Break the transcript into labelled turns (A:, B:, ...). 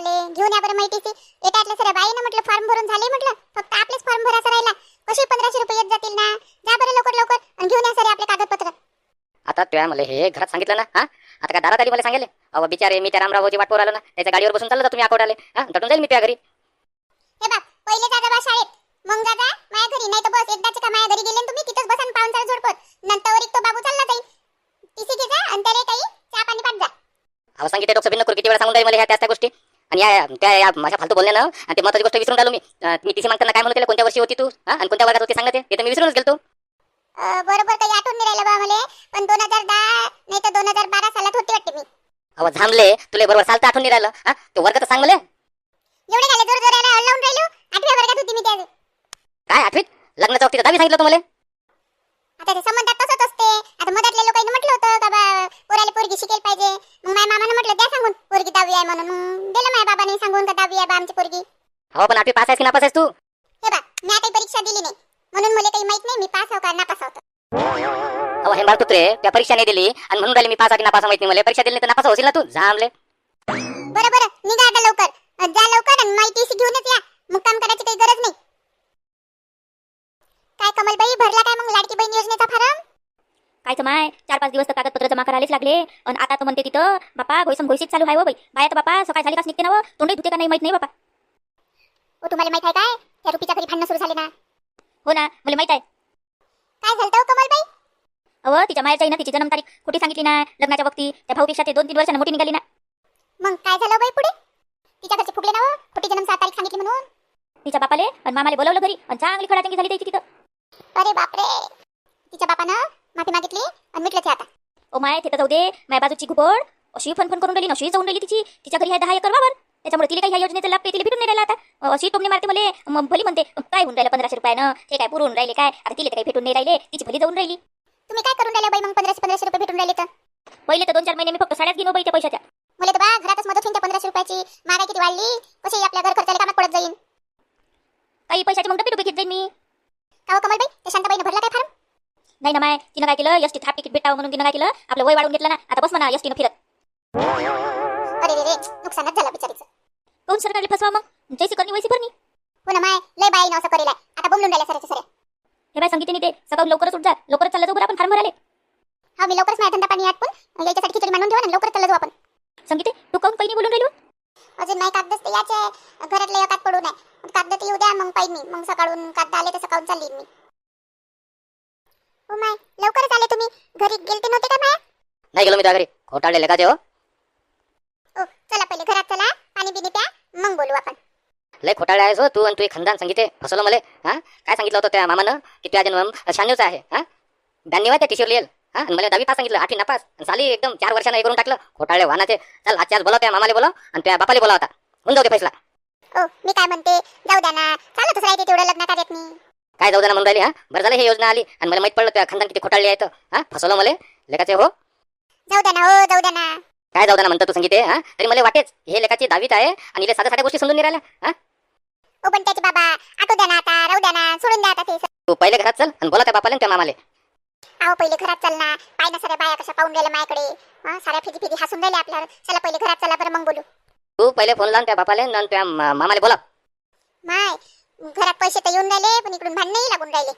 A: वाले घेऊन या बरं माहितीचे एकातल्या सर बाई ना म्हटलं फॉर्म भरून झाले म्हटलं. फक्त आपलेच फॉर्म भरायचा राहिला. कसे पंधराशे रुपये येत जातील ना? जा बरं लवकर लवकर. आणि घेऊन या सर आपले कागदपत्र.
B: आता तुया मला हे घरात सांगितलं ना हा? आता का दारात आली मला सांगितले अहो बिचारे मी त्या रामरावची वाट पोर आलो ना. त्याच्या गाडीवर बसून चाललं तुम्ही आकोडाले हा दटून जाईल मी त्या घरी.
A: हे बाप पहिले दादा बा शाळेत. मग दादा माझ्या घरी. नाही तर बस एकदाच का माझ्या घरी गेले तुम्ही? तिथंच बसन पाहून चाल झोडपत नंतर एक तो बाबू चालला जाईल. तिथे घे जा आणि त्याला काही चहा पाणी पाठ जा.
B: अहो सांगितलं डॉक्टर बिन्न किती वेळा सांगून जाईल मला ह्या त्या गोष्टी. आणि या त्या या माझ्या फालतू बोलण्यानं आणि ते महत्वाची गोष्ट विसरून राहिलो मी. अं, मी टीसी मागताना काय म्हणत होते, कोणत्या वर्षी होती तू? हा? आणि कोणत्या वर्गात होती सांगते? ते तर मी विसरूनच गेलो
A: अं, बरोबर काही आठवण नाही राहिलं बा मला. पण दोन हजार दहा नाही तर दोन हजार बारा सालात होती वाटते मी.
B: अहो झांबले तुला बरोबर चालतं आठवण नाही राहिलं. हा? तो वर्ग तर सांग मला.
A: एवढे झाले जोर जोराला लावून राहिलो. आठव्या वर्गात होती मी त्या
B: काय आठवीत? लग्नाच्या बाबतीत दहावी सांगितलं तुम्हाला
A: आता ते संबंधात तसंच असते. आता मधातल्या लोकांनी म्हटलं होतं का बा पोराला पोरगी शिकेल पाहिजे. मग माझ्या मामानं म्हटलं द्या सांगून पोरगी दहावी आहे म्हणून. मग दिलं माझ्या बाबाने सांगून का दहावी आहे बा आमची पोरगी.
B: हो पण आठवी पास आहेस की नापास आहेस तू?
A: हे बा मी काही परीक्षा दिली नाही. म्हणून मला काही माहीत नाही मी पास हो का नापास होतो.
B: अहो हे मारतो रे त्या परीक्षा नाही दिली आणि म्हणून राहिली मी पास आहे की नापास माहिती नाही मला. परीक्षा दिली नाही तर नापास होशील ना तू? झांबले
A: बरं बरं निघा आता लवकर. अं, जा लवकर आणि माहिती घेऊनच या. मुक्काम करायची काही गरज नाही. काय कमलबाई भरला काय मग लाडकी बहीण योजनेचा फॉर्म?
C: कायचं माय? चार पाच दिवस तर कागदपत्र जमा करायलाच लागले. आणि आता तर म्हणते तिथं बापा घोयसम घोयसीत चालू आहे हो बाई. बाया तर बापा सकाळी झाली काच निघते ना तोंडही धुते का नाही माहीत नाही बापा.
A: ओ तुम्हाला माहीत आहे काय? त्या रुपीच्या घरी भांडणं सुरू झाले ना.
C: हो ना मला माहीत आहे.
A: काय झालं हो कमलबाई
C: अहो तिच्या मायाच्या ना तिची जन्मतारीख खोटी सांगितली ना लग्नाच्या वक्ती. त्या भाऊपेक्षा ते दोन तीन वर्षांना मोठी निघाली ना.
A: मग काय झालं बाई पुढे? तिच्या घरचे फुगले ना? खोटी जन्म सात तारीख सांगितली म्हणून?
C: तिच्या बापाले आणि मामाले बोलवलं घरी. आणि चांगली खडाचंगी झाली त्याची तिथं.
A: अरे बापरे! तिच्या बापानं माफी मागितली आणि मिटलं ते आता.
C: ओ माय तिथं जाऊ दे. माझ्या बाजूची घुबड. अशी फन फन करून राहिली अशी जाऊन राहिली तिची. तिच्या घरी आहे दहा एकर वावर. त्याच्यामुळे तिला काही ह्या योजनेचा लाभ तिला भेटून नाही राहिला आता. अशी टोमणी मारते मला. मग भली म्हणते काय होऊन राहिलं पंधराशे रुपयानं? ते काय पुरून राहिले काय? आता तिला काही भेटून नाही राहिले. तिची भली जाऊन राहिली.
A: तुम्ही काय करून राहिले बाई मग पंधराशे पंधराशे रुपये भेटून राहिले तर?
C: पहिले तर दोन चार महिने मी फक्त साड्याच घेऊन बाई त्या पैशाच्या.
A: मला तर बा घरातच मदत होईल त्या पंधराशे रुपयाची. महागाई किती वाढली कशी आपल्या घर खर्चाला कामात पडत जाईल
C: काही पैशाची मग डबे डुबे घेत जाईन मी.
A: का हो कमलबाई? त्या शांताबाईने भरला काय फॉर्म?
C: नाही ना माय तिनं काय केलं? एसटी थाप तिकीट भेटावं म्हणून तिनं काय केलं? आपलं वय वाढून घेतलं ना. आता बस म्हणा एसटीनं फिरत.
A: अरे रे रे नुकसानच झालं बिचारीचं.
C: कोण सरकारला फसवा मग? जैसी करणी वैसी भरणी.
A: हो ना माय लय बाई असं करेल आता राहिल्या सराच्या सऱ्या
C: हे बाय ते सकाळी लवकरच उठ जा. लवकरच चालला जाऊ बरं आपण फार्म भराले
A: हा मी लवकरच माझ्या धंदा पाणी आटपून याच्यासाठी खिचडी मांडून ठेवा ना लवकरच चालला जाऊ आपण.
C: संगीते तू काऊन नाही बोलून राहिलो
A: अजून नाही कागदच याचे. घरातले एकात पडू नये कागद तर येऊ द्या मग पाहिजे मग सकाळून कागद आले तर सकाळून चालली मी. हो माय लवकरच आले तुम्ही. घरी गेलते नव्हते का माया
B: नाही गेलो मी त्या घरी. खोटाळले का ते हो?
A: ओ चला पहिले घरात चला. पाणी बिनी प्या मग बोलू आपण.
B: लय खोटाळे आहेस हो तू आणि तू एक खंदान सांगितले. फसवलं मला हा? काय सांगितलं होतं त्या मामानं? की तुझ्या जन्म शहाण्णवचा आहे हा? आहे त्या टीशर लिहिल हा? आणि मला दहावी पास सांगितलं आठवी नापास. आणि साली एकदम चार वर्षानं हे करून टाकलं. खोटाळे वाहनाचे. चल आजच्या आज बोला त्या मामाला बोला आणि त्या बापाला बोला होता होऊन जाऊ दे फैसला
A: ओ मी काय म्हणते? जाऊ द्या ना. चालतच राहते तेवढं लग्न कार्यात मी
B: काय जाऊ दे ना म्हणून राहिली हा? बरं झालं ही योजना आली आणि मला माहीत पडलं त्या खंदान किती खोटाळले आहेत हा? फसवलं मला लेखाचे हो.
A: जाऊ द्या ना हो जाऊ द्या ना.
B: काय जाऊ दे ना म्हणतो तू संगीते हा? तरी मला वाटेच हे लेखाची दहावीत आहे आणि इले साध्या साध्या गोष्टी समजून नाही राहिल्या हा?
A: ओ पण त्याचे बाबा आटो द्या ना आता राहू द्या ना सोडून द्या आता ते
B: तू पहिले घरात चल आणि बोला त्या बापाला आणि त्या मामाले.
A: आहो पहिले घरात चल ना. पाय ना साऱ्या बाया कशा पाहून राहिल्या माझ्याकडे हा, साऱ्या फिरी फिरी हसून आपल्यावर. चला पहिले घरात चला बरं मग बोलू.
B: तू पहिले फोन लावून त्या बापाले आणि त्या मा- मामाले बोला
A: माय घरात पैसे तर येऊन राहिले पण इकडून भांडणही लागून राहिले.